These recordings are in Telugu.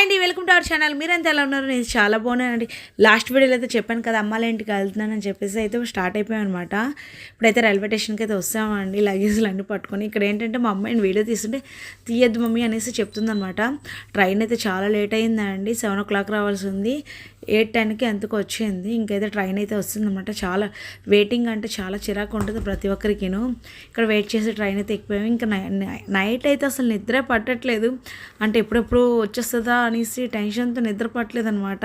హాయ్ అండి వెల్కమ్ టు అవర్ ఛానల్. మీరంతా ఎలా ఉన్నారు? నేను చాలా బాగున్నానండి. లాస్ట్ వీడియోలో అయితే చెప్పాను కదా అమ్మాల ఇంటికి వెళ్తున్నానని చెప్పేసి అయితే స్టార్ట్ అయిపోయాం అనమాట ఇప్పుడైతే రైల్వే స్టేషన్కి అయితే వస్తామండి లగేజ్లు అన్నీ పట్టుకొని. ఇక్కడ ఏంటంటే మా అమ్మాయిని వీడియో తీస్తుంటే తీయద్దు మమ్మీ అనేసి చెప్తుందనమాట ట్రైన్ అయితే చాలా లేట్ అయిందండి సెవెన్ ఓ క్లాక్ రావాల్సి ఉంది. ఎయిట్ టెన్కి ఎంతకు వచ్చింది. ఇంకైతే ట్రైన్ అయితే వస్తుందన్నమాట. చాలా వెయిటింగ్ అంటే చాలా చిరాకు ఉంటుంది ప్రతి ఒక్కరికిను. ఇక్కడ వెయిట్ చేసి ట్రైన్ అయితే ఎక్కిపోయాము ఇంకా నైట్ అయితే అసలు నిద్ర పట్టట్లేదు. అంటే ఎప్పుడెప్పుడు వచ్చేస్తుందా అనేసి టెన్షన్తో నిద్ర పట్టలేదు అనమాట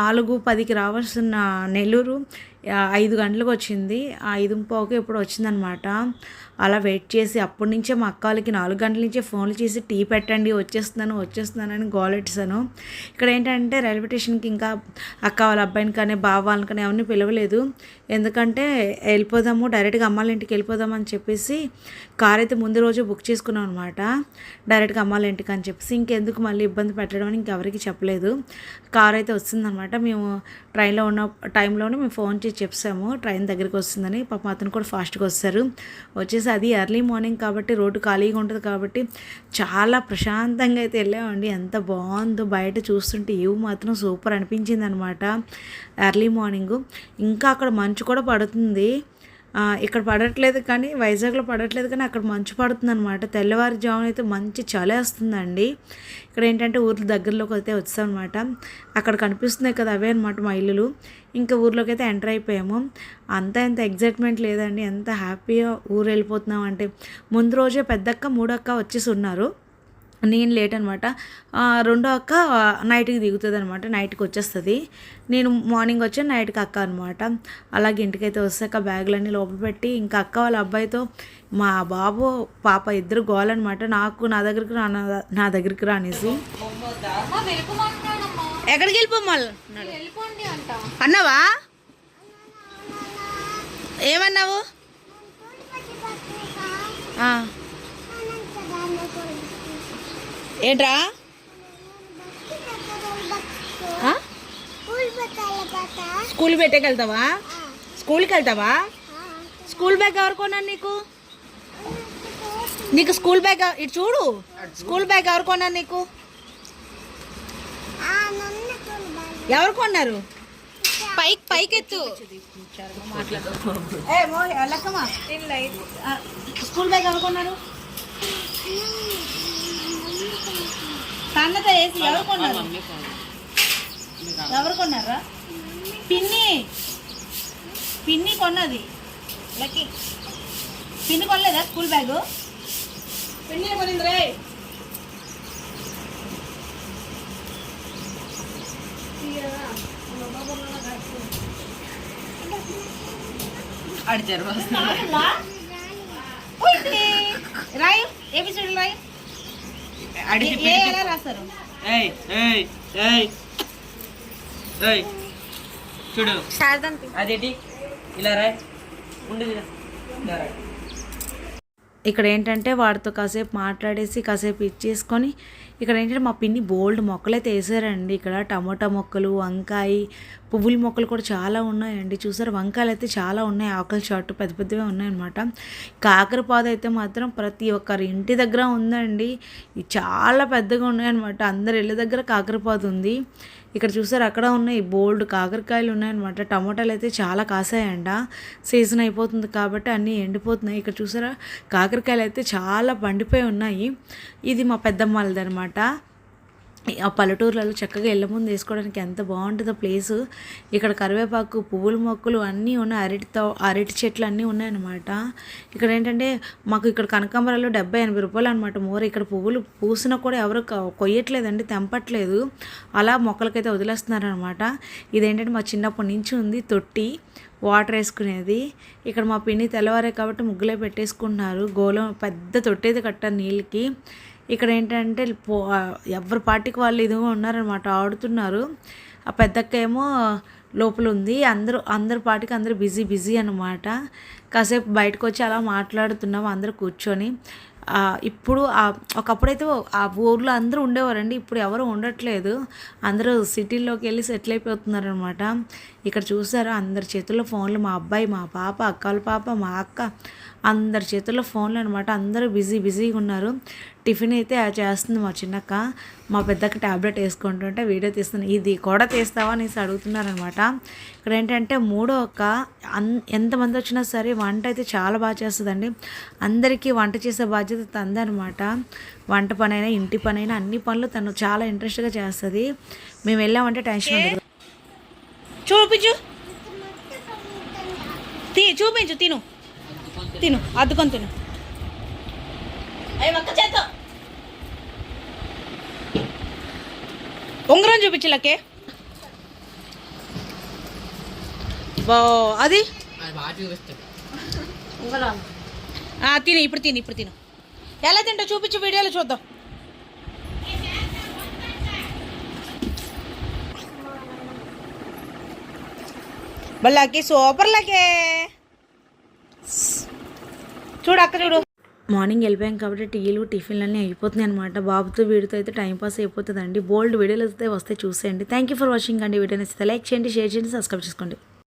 నాలుగు పదికి రావాల్సిన నెల్లూరు. ఐదు గంటలకు వచ్చింది ఆ ఐదు పోక ఇప్పుడు వచ్చిందనమాట. అలా వెయిట్ చేసి అప్పటి నుంచే మా అక్క వాళ్ళకి నాలుగు గంటల నుంచే ఫోన్లు చేసి టీ పెట్టండి వచ్చేస్తున్నాను వచ్చేస్తున్నాను అని ఇక్కడ ఏంటంటే రైల్వే స్టేషన్కి ఇంకా అక్క వాళ్ళ అబ్బాయిని కానీ బావ వాళ్ళని కానీ ఎవరిని పిలవలేదు. ఎందుకంటే వెళ్ళిపోదాము డైరెక్ట్గా అమ్మాళ్ళ ఇంటికి వెళ్ళిపోదాం అని చెప్పేసి కార్ అయితే ముందు రోజు బుక్ చేసుకున్నాం అనమాట. డైరెక్ట్గా అమ్మాళ్ళ ఇంటికి అని చెప్పేసి ఇంకెందుకు మళ్ళీ ఇబ్బంది పెట్టడం అని ఇంకెవరికి చెప్పలేదు. కార్ అయితే వస్తుందన్నమాట మేము ట్రైన్లో ఉన్న టైంలోనే మేము ఫోన్ చేసి చెప్పాము. ట్రైన్ దగ్గరికి వస్తుందని పాపం అతను కూడా ఫాస్ట్గా వస్తారు. వచ్చేసి అది ఎర్లీ మార్నింగ్ కాబట్టి రోడ్డు ఖాళీగా ఉంటుంది కాబట్టి చాలా ప్రశాంతంగా అయితే వెళ్ళామండి. ఎంత బాగుందో బయట చూస్తుంటే ఇవి మాత్రం సూపర్ అనిపించింది అనమాట ఎర్లీ మార్నింగ్. ఇంకా అక్కడ మంచు కూడా పడుతుంది. ఇక్కడ పడట్లేదు కానీ వైజాగ్లో పడట్లేదు కానీ అక్కడ మంచు పడుతుంది అనమాట తెల్లవారుజామున అయితే మంచి చలి వస్తుందండి ఇక్కడ ఏంటంటే ఊర్ల దగ్గరలోకి అయితే వచ్చామన్నమాట. అక్కడ కనిపిస్తున్నాయి కదా అవే అనమాట మా ఇల్లులు. ఇంకా ఊర్లోకి అయితే ఎంటర్ అయిపోయాము. అంత ఎంత ఎగ్జైట్మెంట్ లేదండి. ఎంత హ్యాపీగా ఊరు వెళ్ళిపోతున్నాం అంటే ముందు రోజే పెద్దక్క మూడక్క వచ్చేసి ఉన్నారు. నేను లేట్ అనమాట రెండో అక్క నైట్కి దిగుతుంది అనమాట నైట్కి వచ్చేస్తుంది. నేను మార్నింగ్ వచ్చి నైట్కి అక్క అనమాట అలాగే ఇంటికైతే వస్తాక బ్యాగులన్నీ లోపల పెట్టి ఇంకా అక్క వాళ్ళ అబ్బాయితో మా బాబు పాప ఇద్దరు గోలనమాట నాకు నా దగ్గరికి రా నా- దగ్గరికి రానేసి ఎక్కడికి అంట. అన్నావా ఏమన్నావు ఆ. ఏంట్రా? స్కూల్ పెట్టేకి వెళ్తావా స్కూల్కి వెళ్తావా స్కూల్ బ్యాగ్ ఎవరు కొన్నారు నీకు? నీకు స్కూల్ బ్యాగ్ ఇటు చూడు. స్కూల్ బ్యాగ్ ఎవరు కొన్నారు నీకు? ఎవరు కొన్నారు పైకి పైకెత్తు. స్కూల్ బ్యాగ్ ఎవరు కొన్నారు కన్నత వేసి ఎవరు కొన్నారు? ఎవరు కొన్నారా? పిన్ని. పిన్ని కొన్నది. లక్కీ. పిన్ని కొనలేదా స్కూల్ బ్యాగ్? పిన్ని కొనింది రే. రాయ్ ఏబిసిడి రాయ్ ఎలా రాస్తారు ఏయ్ ఏయ్ ఏయ్ ఏయ్. చూడు. అదేంటి? ఇలా రాయ్. ఇలా. ఇలా రాయ్. ఇక్కడ ఏంటంటే వాడితో కాసేపు మాట్లాడేసి కాసేపు ఇచ్చేసుకొని ఇక్కడ ఏంటంటే మా పిన్ని బోల్డ్ మొక్కలు అయితే వేసారండి. ఇక్కడ టమోటా మొక్కలు వంకాయ పువ్వుల మొక్కలు కూడా చాలా ఉన్నాయండి. చూసారు? వంకాయలు అయితే చాలా ఉన్నాయి. ఆకుల చాటు పెద్ద పెద్దవే ఉన్నాయన్నమాట. కాకరపాదు అయితే మాత్రం ప్రతి ఒక్కరి ఇంటి దగ్గర ఉందండి. ఇది చాలా పెద్దగా ఉన్నాయన్నమాట. అందరి ఇళ్ళ దగ్గర కాకరపాదు ఉంది. ఇక్కడ చూసారు అక్కడ ఉన్నాయి బోల్డ్ కాకరకాయలు ఉన్నాయన్నమాట. టమాటాలు అయితే చాలా కాసాయంట. సీజన్ అయిపోతుంది కాబట్టి అన్నీ ఎండిపోతున్నాయి. ఇక్కడ చూసారా కాకరకాయలు అయితే చాలా పండిపోయి ఉన్నాయి. ఇది మా పెద్దమ్మలది అనమాట ఆ పల్లెటూర్లలో చక్కగా ఇళ్ళ ముందు వేసుకోవడానికి ఎంత బాగుంటుందో ప్లేసు. ఇక్కడ కరివేపాకు పువ్వుల మొక్కలు అన్నీ ఉన్నాయి. అరటితో అరటి చెట్లు అన్నీ ఉన్నాయన్నమాట. ఇక్కడ ఏంటంటే మాకు ఇక్కడ కనకాంబరాలు డెబ్బై ఎనభై రూపాయలు అనమాట మోర. ఇక్కడ పువ్వులు పూసినా కూడా ఎవరు కొయ్యట్లేదండి తెంపట్లేదు. అలా మొక్కలకైతే వదిలేస్తున్నారనమాట ఇదేంటంటే మా చిన్నప్పటి నుంచి ఉంది తొట్టి వాటర్ వేసుకునేది. ఇక్కడ మా పిన్ని తెల్లవారే కాబట్టి ముగ్గులే పెట్టేసుకుంటున్నారు. గోలం పెద్ద తొట్టేది కట్టారు నీళ్ళకి. ఇక్కడ ఏంటంటే పో ఎవరి పార్టీకి వాళ్ళు ఇదిగో ఉన్నారనమాట ఆడుతున్నారు. ఆ పెద్దక్క ఏమో లోపల ఉంది అందరూ అందరి పాటికి అందరూ బిజీ బిజీ అనమాట కాసేపు బయటకు వచ్చి అలా మాట్లాడుతున్నాం అందరూ కూర్చొని. ఇప్పుడు ఒకప్పుడైతే ఆ ఊర్లో అందరూ ఉండేవారండి ఇప్పుడు ఎవరు ఉండట్లేదు. అందరూ సిటీల్లోకి వెళ్ళి సెటిల్ అయిపోతున్నారనమాట ఇక్కడ చూసారా అందరి చేతుల్లో ఫోన్లు మా అబ్బాయి మా పాప అక్కల పాప మా అక్క అందరి చేతుల్లో ఫోన్లు అనమాట అందరూ బిజీ బిజీగా ఉన్నారు టిఫిన్ అయితే చేస్తుంది మా చిన్నక్క. మా పెద్దక్క ట్యాబ్లెట్ వేసుకుంటుంటే వీడియో తీస్తుంది. ఇది కూడా తీస్తావా అనేసి అడుగుతున్నారనమాట. ఇక్కడ ఏంటంటే మూడో అక్క అన్ ఎంతమంది వచ్చినా సరే వంట అయితే చాలా బాగా చేస్తుందండి. అందరికీ వంట చేసే బాధ్యత తందనమాట. వంట పనైనా ఇంటి పనైనా అన్ని పనులు తను చాలా ఇంట్రెస్ట్గా చేస్తుంది. మేము వెళ్ళామంటే టెన్షన్ ఉండదు. చూపించు తీ చూపించు తిను. తిను అద్దుకొని తిను. అయ్యి ఒక్క చేత ఉంగరం చూపించు లకే బా అది ఆ, తిను ఇప్పుడు తిను ఇప్పుడు తిను. ఎలా తింటా చూపించు వీడియోలో చూద్దాం. బల్లాకి సూపర్ లకే. చూడు అక్క చూడు. మార్నింగ్ వెళ్ళిపోయాం కాబట్టి టీలు టిఫిన్లు అన్నీ అయిపోతున్నాయి అనమాట బాబుతో వీడితో అయితే టైంపాస్ అయిపోతుందండి. బోల్డ్ వీడియోలు అయితే వస్తే చూసేయండి. థ్యాంక్ యూ ఫర్ వాచింగ్ అండి. వీడియో నచ్చితే లైక్ చేయండి షేర్ చేయండి సబ్స్క్రైబ్ చేసుకోండి.